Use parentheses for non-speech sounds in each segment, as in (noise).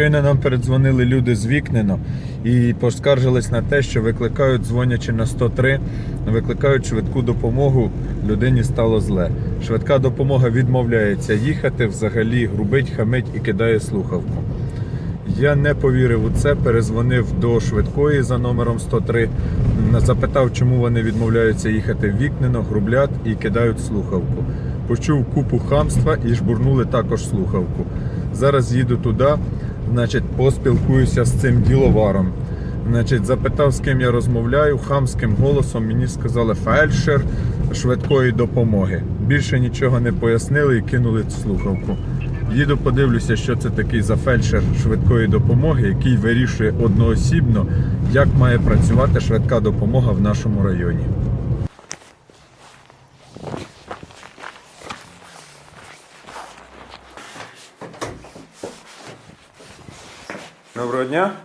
Щойно нам передзвонили люди з Вікнено і поскаржились на те, що викликають, дзвонячи на 103, викликають швидку допомогу. Людині стало зле. Швидка допомога відмовляється їхати, взагалі грубить, хамить і кидає слухавку. Я не повірив у це, перезвонив до швидкої за номером 103, запитав, чому вони відмовляються їхати в Вікнено, грублять і кидають слухавку. Почув купу хамства і жбурнули також слухавку. Зараз їду туди, значить, поспілкуюся з цим діловаром. Значить, запитав, з ким я розмовляю, хамським голосом мені сказали фельдшер швидкої допомоги. Більше нічого не пояснили і кинули слухавку. Їду, подивлюся, що це такий за фельдшер швидкої допомоги, який вирішує одноосібно, як має працювати швидка допомога в нашому районі. Доброго дня.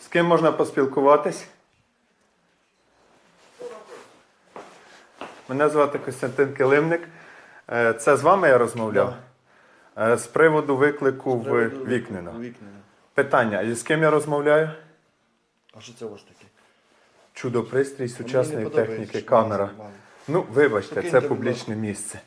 З ким можна поспілкуватись? Мене звати Костянтин Килимник. Е, Це з вами я розмовляв? Е, З приводу виклику в Вікнино. Вікнено. Питання: і з ким я розмовляю? А що це у вас таке? Чудо-пристрій сучасної техніки, камера. Ну, вибачте, це публічне місце.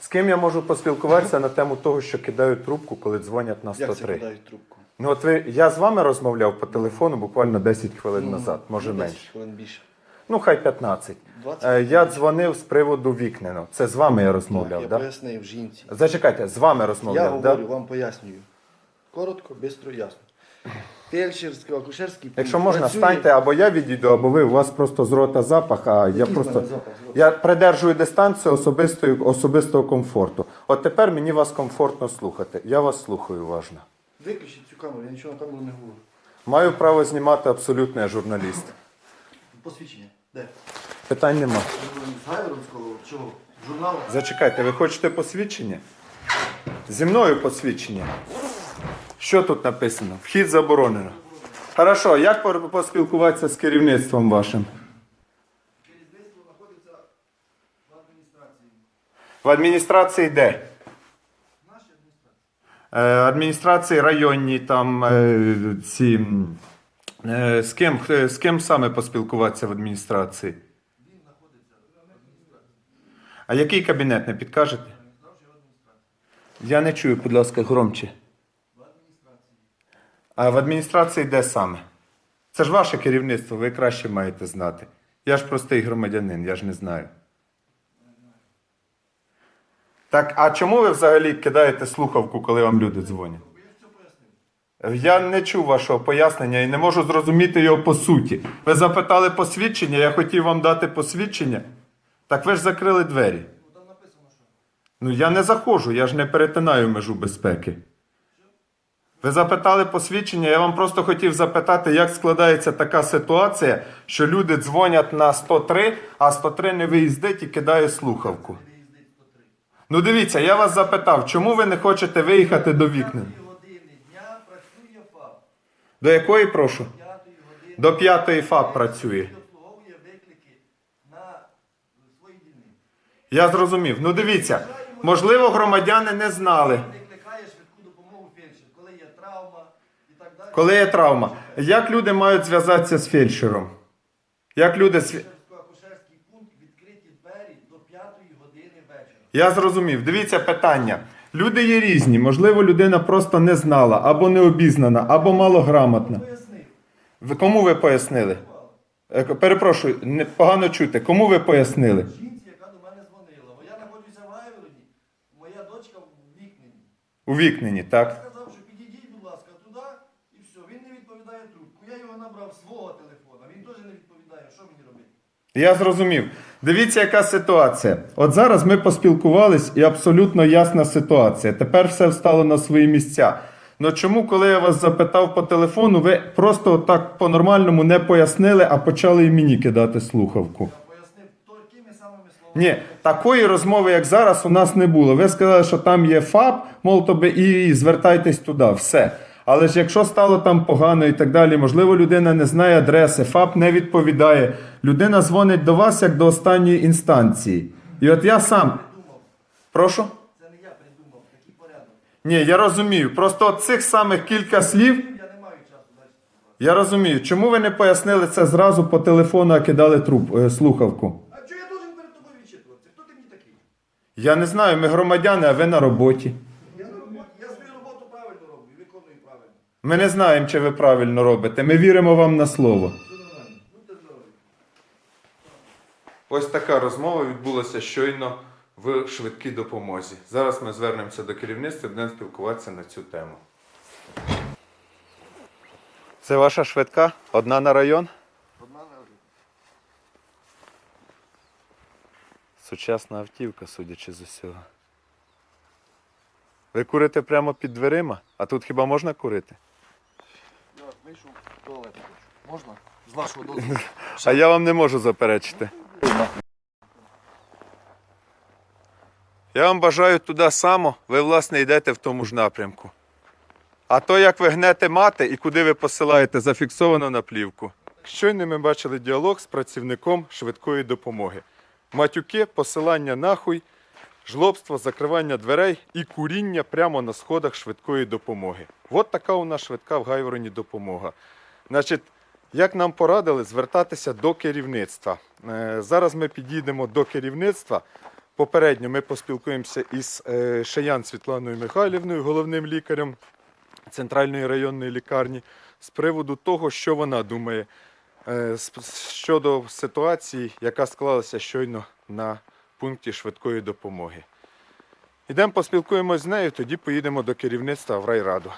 З ким я можу поспілкуватися на тему того, що кидають трубку, коли дзвонять на Як це 103? подають трубку? Ну от ви я з вами розмовляв по телефону буквально 10 хвилин назад, може Ну, 10 менше. хвилин більше. Ну, хай 15. 20 Е, Я дзвонив з приводу Вікнено. Це з вами я розмовляв, я так? пояснив жінці. Зачекайте, з вами Я розмовляв, говорю, да? вам пояснюю. Коротко, швидко, ясно. Фельдшерський, акушерський пункт Якщо можна, станьте або я відійду, або ви. У вас просто з рота запах, а я Який просто. в мене запах з рота? Я придержую дистанцію особистої, особистого комфорту. От тепер мені вас комфортно слухати. Я вас слухаю уважно. Виключіть цю камеру, я нічого на камеру не говорю. Маю право знімати абсолютно я журналіст. Посвідчення. Де? Питань нема. З Гайворонського чого? Журналу? Зачекайте, ви хочете посвідчення? Зі мною посвідчення. Що тут написано? Вхід заборонено. Хорошо, як поспілкуватися з керівництвом вашим? Керівництво знаходиться в адміністрації. В адміністрації де? Наші адміністрації. Е, адміністрації районні, там е, ці. Е, з, ким, з ким саме поспілкуватися в адміністрації? Він знаходиться в адміністрації. А який кабінет не підкажете? В. Я не чую, будь ласка, громче. А в адміністрації де саме? Це ж ваше керівництво, ви краще маєте знати. Я ж простий громадянин, я ж не знаю. Так, а чому ви взагалі кидаєте слухавку, коли вам люди дзвонять? Я не чув вашого пояснення і не можу зрозуміти його по суті. Ви запитали посвідчення, я хотів вам дати посвідчення. Так ви ж закрили двері. Ну я не заходжу, я ж не перетинаю межу безпеки. Ви запитали посвідчення, я вам просто хотів запитати, як складається така ситуація, що люди дзвонять на 103, а 103 не виїздить і кидає слухавку. Ну дивіться, я вас запитав, чому ви не хочете виїхати до вікна? До якої прошу? До п'ятої ФАП працює. Я зрозумів. Ну дивіться, можливо, громадяни не знали. Викликає швидку допомогу фельдшер, коли є травма і так далі. Коли є травма, як люди мають зв'язатися з фельдшером? Як люди з... Акушерський пункт відкриті двері до п'ятої години вечора. Я зрозумів. Дивіться питання. Люди є різні. Можливо, людина просто не знала, або не обізнана, або малограмотна. Ви кому ви пояснили? Е, Перепрошую, не погано чути. Кому ви пояснили? Жінці, яка до мене дзвонила, бо я знаходжуся в Гайвороні, моя дочка в. У вікнені, так? Я сказав, що підійдіть, будь ласка, туди і все. Він не відповідає трубку. Я його набрав з свого телефона. Він теж не відповідає. Що мені робити? Я зрозумів. Дивіться, яка ситуація. От зараз ми поспілкувались і абсолютно ясна ситуація. Тепер все встало на свої місця. Ну чому, коли я вас запитав по телефону, ви просто так по-нормальному не пояснили, а почали і мені кидати слухавку? Ні, такої розмови, як зараз, у нас не було. Ви сказали, що там є ФАП, мол, тобі, і звертайтесь туди, все. Але ж якщо стало там погано і так далі, можливо, людина не знає адреси, ФАП не відповідає. Людина дзвонить до вас як до останньої інстанції. І от я сам. Прошу? Це не я придумав такий порядок. Ні, я розумію. Просто от цих самих кілька слів. Я не маю часу далі. Я розумію. Чому ви не пояснили це зразу по телефону, а кидали труп, е, слухавку? А чого я должен перед тобою відчитуватися? Хто ти мені такий? Я не знаю, ми громадяни, а ви на роботі. Я на роботі, я свою роботу правильно роблю і виконую правильно. Ми не знаємо, чи ви правильно робите. Ми віримо вам на слово. Ось така розмова відбулася щойно в швидкій допомозі. Зараз ми звернемося до керівництва і будемо спілкуватися на цю тему. Це ваша швидка? Одна на район? Одна на район. Сучасна автівка, судячи з усього. Ви курите прямо під дверима? А тут хіба можна курити? В туалет. Можна? З вашого дозволу. (laughs) А я вам не можу заперечити. Я вам бажаю туди само, ви, власне, йдете в тому ж напрямку. А то, як ви гнете мати і куди ви посилаєте, зафіксовано на плівку. Щойно ми бачили діалог з працівником швидкої допомоги. Матюки, посилання нахуй, жлобство, закривання дверей і куріння прямо на сходах швидкої допомоги. От така у нас швидка в Гайвороні допомога. Значить, як нам порадили звертатися до керівництва. Е, Зараз ми підійдемо до керівництва. Попередньо ми поспілкуємося із е, Шаян Світланою Михайлівною, головним лікарем центральної районної лікарні, з приводу того, що вона думає е, щодо ситуації, яка склалася щойно на пункті швидкої допомоги. Ідемо поспілкуємось з нею, тоді поїдемо до керівництва в райраду.